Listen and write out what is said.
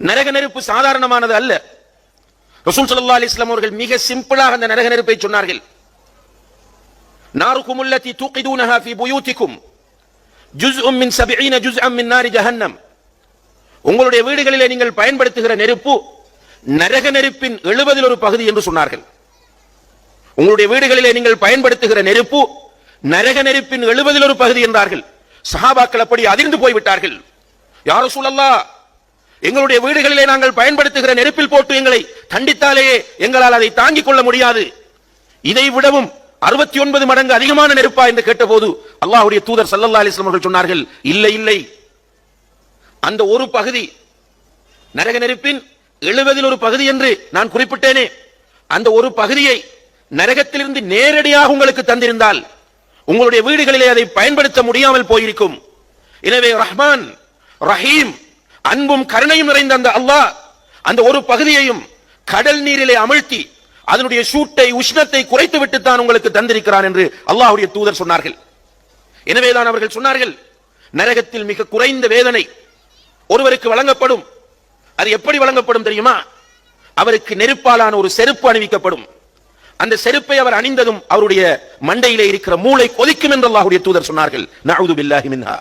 நரக நெருப்பு சாதாரணமானது அல்ல. ரசூல் சல்லா அலைஹி அவர்கள் மிக சிம்பிளாக அந்த நரக நெருப்பை சொன்னார்கள். நாருக்கும் உள்ளதி தூக்கிதூனஹா ஃபி புயூத்திக்கும். ஜுஸ்உம் மின் சபிஈன ஜுஸ் அம் மின் நாரி ஜஹன்னம். உங்களுடைய வீடுகளிலே நீங்கள் பயன்படுத்துகிற நெருப்பு நரக நெருப்பின் எழுபதில் ஒரு பகுதி என்று சொன்னார்கள். உங்களுடைய வீடுகளிலே நீங்கள் பயன்படுத்துகிற நெருப்பு நரக நெருப்பின் எழுபதில் ஒரு பகுதி என்றார்கள். சஹாபாக்கள் அப்படி அதிர்ந்து போய்விட்டார்கள். யாரும் சொல்லல்லா எங்களுடைய வீடுகளிலே நாங்கள் பயன்படுத்துகிற நெருப்பில் போட்டு எங்களை தண்டித்தாலேயே எங்களால் அதை தாங்கிக் கொள்ள முடியாது. இதை விடவும் அறுபத்தி ஒன்பது மடங்கு அதிகமான நெருப்பா என்று கேட்டபோது அல்லாஹுடைய தூதர் ஸல்லல்லாஹு அலைஹி அவர்கள் சொன்னார்கள் இல்லை இல்லை. அந்த ஒரு பகுதி நரக நெருப்பின் எழுபதில் ஒரு பகுதி என்று நான் குறிப்பிட்டேனே. அந்த ஒரு பகுதியை நரகத்திலிருந்து நேரடியாக உங்களுக்கு தந்திருந்தால் உங்களுடைய வீடுகளிலே அதை பயன்படுத்த முடியாமல் போயிருக்கும். எனவே ரஹ்மான் ரஹீம் அன்பும் கருணையும் நிறைந்த அந்த அல்லாஹ் அந்த ஒரு பகுதியையும் கடல் நீரிலே அமிழ்த்தி அதனுடைய சூட்டை உஷ்ணத்தை குறைத்து விட்டு தான் உங்களுக்கு தந்திருக்கிறான் என்று அல்லாஹுடைய தூதர் சொன்னார்கள். எனவேதான் அவர்கள் சொன்னார்கள் நரகத்தில் மிக குறைந்த வேதனை ஒருவருக்கு வழங்கப்படும். அது எப்படி வழங்கப்படும் தெரியுமா? அவருக்கு நெருப்பாலான ஒரு செருப்பு அணிவிக்கப்படும். அந்த செருப்பை அவர் அணிந்ததும் அவருடைய மண்டையிலே இருக்கிற மூளை கொதிக்கும் என்று அல்லாஹுடைய தூதர் சொன்னார்கள். நஅூது பில்லாஹி மின்ஹா.